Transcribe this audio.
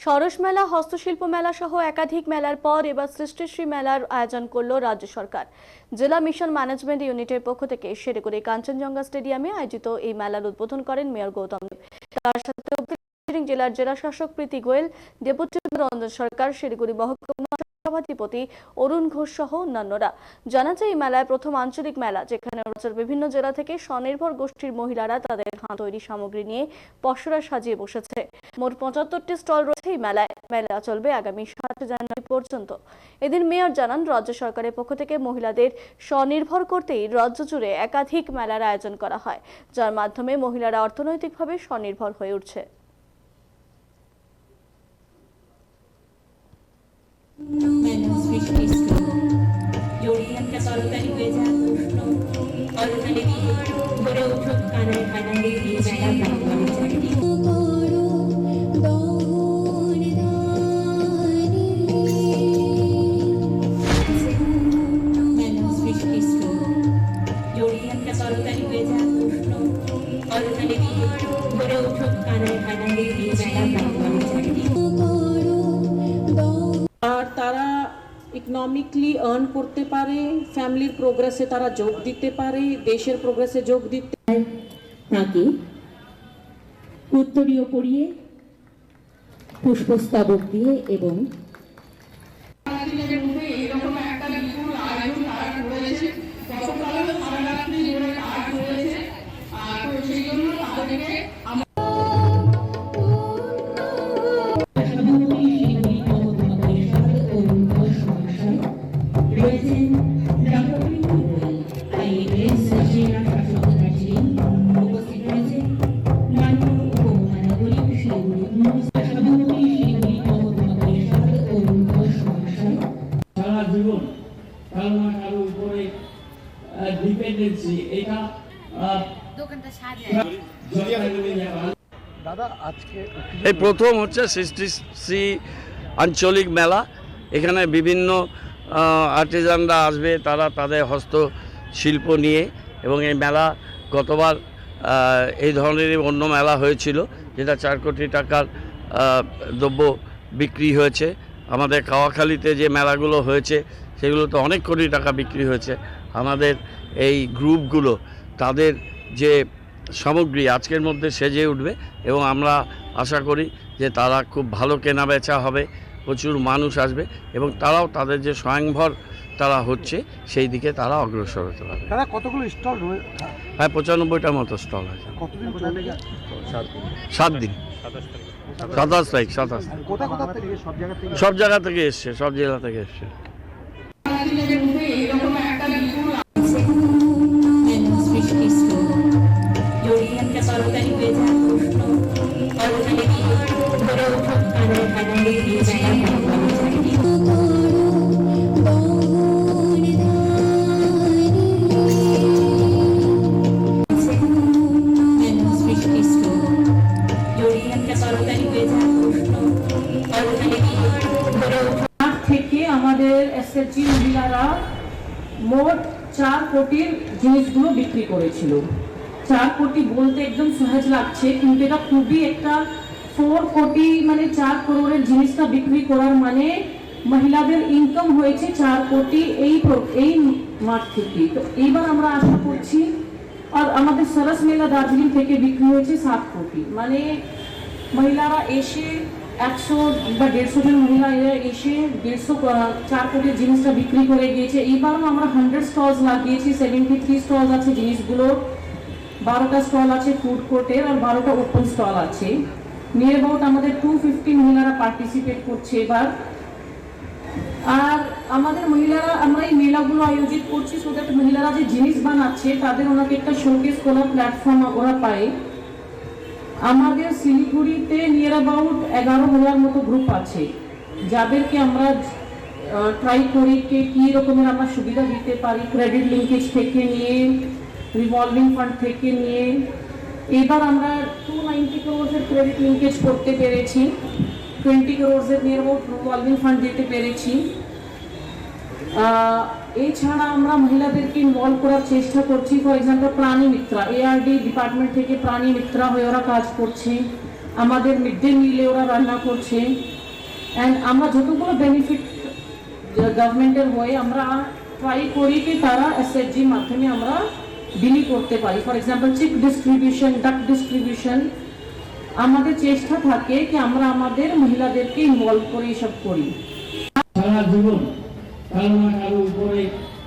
সরস মেলা, হস্তশিল্প মেলা সহ একাধিক মেলার পর এবার সৃষ্টিশ্রী মেলার আয়োজন করল রাজ্য সরকার জেলা মিশন ম্যানেজমেন্ট ইউনিটের পক্ষ থেকে শিলিগুড়ি কাঞ্চনজঙ্ঘা স্টেডিয়ামে আয়োজিত এই মেলার উদ্বোধন করেন মেয়র গৌতম। তার সাথে জেলার জেলা শাসক প্রীতি গোয়েল, ডেপুটি রঞ্জন সরকার, শিলিগুড়ি মহকুমা সভাধিপতি অরুণ ঘোষ সহ অন্যান্যরা। জানা যায়, এই মেলায় প্রথম আঞ্চলিক মেলা, যেখানে রাজ্যের বিভিন্ন জেলা থেকে স্বনির্ভর গোষ্ঠীর মহিলারা তাদের হাত তৈরি সামগ্রী নিয়ে পসরা সাজিয়ে বসেছে। মোট পঁচাত্তরটি স্টল রয়েছে এই মেলায়। মেলা চলবে আগামী সাত জানুয়ারি পর্যন্ত। এদিন মেয়র জানান, রাজ্য সরকারের পক্ষ থেকে মহিলাদের স্বনির্ভর করতেই রাজ্য জুড়ে একাধিক মেলার আয়োজন করা হয়, যার মাধ্যমে মহিলারা অর্থনৈতিকভাবে স্বনির্ভর হয়ে উঠছে। মেলা সৃষ্টি জড়িয়ানটা তরকারি হয়ে যায় উষ্ণ করতালি দিয়ে ভরে উঠুক কানায় কানায় দিয়ে হয়ে যায় উষ্ণ করতালি দিয়ে ভরে উঠুক কানায় কানায় দিয়ে মেলা ইকোনমিকলি আর্ন করতে পারে ফ্যামিলির প্রোগ্রেসে তারা যোগ দিতে পারে, দেশের প্রোগ্রেসে যোগ দিতে তাকে উত্তরীয় পরিয়ে পুষ্পস্তবক দিয়ে এবং রয়েছেন ডক্টর প্রীতি গোয়েল আইএএস জেলা শাসক দার্জিলিং উপস্থিত রয়েছেন মাননীয় উপমহানগরী শিলিগুড়ি সভাপতি শিলিগুড়ি মহকুমা পরিষদ অরুণ ঘোষ মহাশয় সারা জীবন কারও কারও উপরে ডিপেন্ডেন্সি এটা দাদা আজকে এই প্রথম হচ্ছে সৃষ্টি শ্রী আঞ্চলিক মেলা। এখানে বিভিন্ন আর্টিজানরা আসবে, তারা তাদের হস্তশিল্প নিয়ে এবং এই মেলা গতবার এই ধরনের অন্য মেলা হয়েছিল, যেটা চার কোটি টাকার দ্রব্য বিক্রি হয়েছে। আমাদের কাওয়াখালীতে যে মেলাগুলো হয়েছে, সেগুলোতে অনেক কোটি টাকা বিক্রি হয়েছে। আমাদের এই গ্রুপগুলো, তাদের যে সামগ্রী আজকের মধ্যে সেজে উঠবে এবং আমরা আশা করি যে তারা খুব ভালো কেনা বেচা হবে। প্রচুর মানুষ আসবে এবং তারাও তাদের যে স্বয়ংভর তারা হচ্ছে সেই দিকে তারা অগ্রসর হতে পারবে। দাদা কতগুলো স্টল রয়েছে প্রায় পঁচানব্বইটার মতো স্টল আছে। সাত দিন। সাতাশ তারিখ। সাতাশ আর কোথা কোথা থেকে? সব জায়গা থেকে? সব এসছে সব জেলা থেকে এসছে। হয়ে যায় থেকে আমাদের এসএসজি মহিলারা মোট চার কোটির জিনিসগুলো বিক্রি করেছিল। চার কোটি বলতে একদম সহজ লাগছে, কিন্তু এটা খুবই একটা ফোর কোটি মানে চার করোড়ের জিনিসটা বিক্রি করার মানে মহিলাদের ইনকাম হয়েছে চার কোটি এই এই মাঠ থেকে। তো এইবার আমরা আশা করছি, আর আমাদের সরস মেলা দার্জিলিং থেকে বিক্রি হয়েছে সাত কোটি। মানে মহিলারা এসে একশো বা দেড়শো জন মহিলা এসে দেড়শো চার কোটির জিনিসটা বিক্রি করে গিয়েছে। এইবারও আমরা হান্ড্রেড স্টলস লাগিয়েছি সেভেন্টি থ্রি স্টল আছে জিনিসগুলো, বারোটা স্টল আছে ফুড কোর্টের আর বারোটা ওপেন স্টল আছে। নিয়ার অ্যাবাউট আমাদের টু ফিফটি মহিলারা পার্টিসিপেট করছে এবার। আর আমাদের মহিলারা, আমরা এই মেলাগুলো আয়োজিত করছি সো দ্যাট মহিলারা যে জিনিস বানাচ্ছে, তাদের ওনাকে একটা শোকেস করার প্ল্যাটফর্ম ওরা পায়। আমাদের শিলিগুড়িতে নিয়ার অ্যাবাউট এগারো হাজার মতো গ্রুপ আছে। যাদেরকে আমরা ট্রাই করি কে কী রকমের আমরা সুবিধা দিতে পারি ক্রেডিট লিঙ্কেজ থেকে নিয়ে রিভলভিং ফান্ড থেকে নিয়ে। এবার আমরা টু নাইনটি ক্রোর্সের ক্রেডিট লিঙ্কেজ করতে পেরেছি। টোয়েন্টি ক্রোর্সের অ্যাবাউট রিভলভিং ফান্ড দিতে পেরেছি। এছাড়া আমরা মহিলাদেরকে ইনভলভ করার চেষ্টা করছি। ফর এক্সাম্পল প্রাণী মিত্রা এআরডি ডিপার্টমেন্ট থেকে প্রাণী মিত্রা হয়ে ওরা কাজ করছে। আমাদের মিড ডে মিলে ওরা রান্না করছে। অ্যান্ড আমরা যতগুলো বেনিফিট গভর্নমেন্টের হয়ে আমরা ট্রাই করি কি তারা এসএসজি মাধ্যমে আমরা বিলি করতে পারি। For example chick distribution duck distribution আমাদের চেষ্টা থাকে কি আমরা আমাদের মহিলাদেরকে ইনভলভ করে এসব করি। সারা জীবন কারও না কারও উপরে